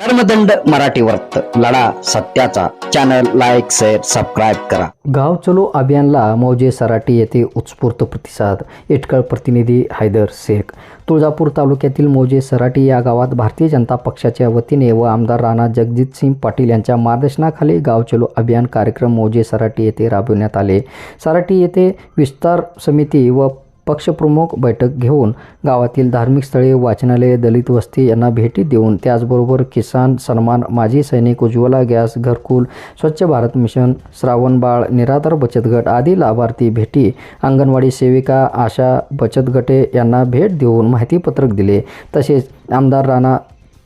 कर्मदंड मराठी वर्त लढा सत्याचा. चॅनल लाईक शेअर सबस्क्राईब करा. गाव चलो अभियानला मौजे सराटी येथे उत्स्फूर्त प्रतिसाद. इटकळ प्रतिनिधी हैदर शेख. तुळजापूर तालुक्यातील मौजे सराटी या गावात भारतीय जनता पक्षाच्या वतीने व आमदार राणा जगजितसिंग पाटील यांच्या मार्गदर्शनाखाली गाव चलो अभियान कार्यक्रम मौजे सराटी येथे राबविण्यात आले. सराटी येथे विस्तार समिती व पक्षप्रमुख बैठक घेऊन गावातील धार्मिक स्थळे वाचनालय दलित वस्ती यांना भेटी देऊन त्याचबरोबर किसान सन्मान माजी सैनिक उज्ज्वला गॅस घरकुल स्वच्छ भारत मिशन श्रावणबाळ निराधार बचत गट आदी लाभार्थी भेटी अंगणवाडी सेविका आशा बचत गटे यांना भेट देऊन माहितीपत्रक दिले. तसेच आमदार राणा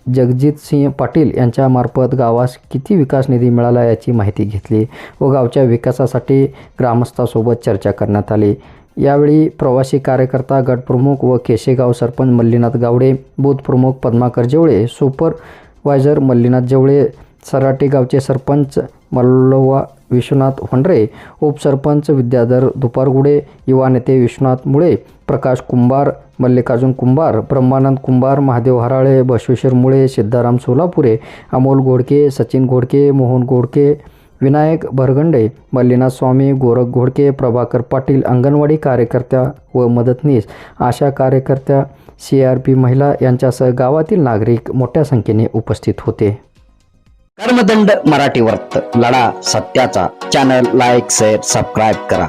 जगजितसिंह पाटील यांच्यामार्फत गावास किती विकास निधी मिळाला याची माहिती घेतली व गावच्या विकासासाठी ग्रामस्थासोबत चर्चा करण्यात आली. यावेळी प्रवासी कार्यकर्ता गटप्रमुख व केशेगाव सरपंच मल्लीनाथ गावडे बूथप्रमुख पद्माकर जेवळे सुपरवायझर मल्लीनाथ जेवळे सराटी गावचे सरपंच मल्लोवा विश्वनाथ होंडरे उपसरपंच विद्याधर दुपारगुडे युवा नेते विश्वनाथ मुळे प्रकाश कुंभार मल्लिकार्जुन कुंभार ब्रह्मानंद कुंभार महादेव हराळे बसवेश्वर मुळे सिद्धाराम सोलापुरे अमोल घोडके सचिन घोडके मोहन घोडके विनायक भरगंडे मल्लीनाथ स्वामी गोरख घोडके प्रभाकर पाटील अंगणवाडी कार्यकर्त्या व मदतनीस आशा कार्यकर्त्या सी आर पी महिला यांच्यासह गावातील नागरिक मोठ्या संख्येने उपस्थित होते. कर्मदंड मराठी वर्त लढा सत्याचा. चॅनल लाईक शेअर सबस्क्राईब करा.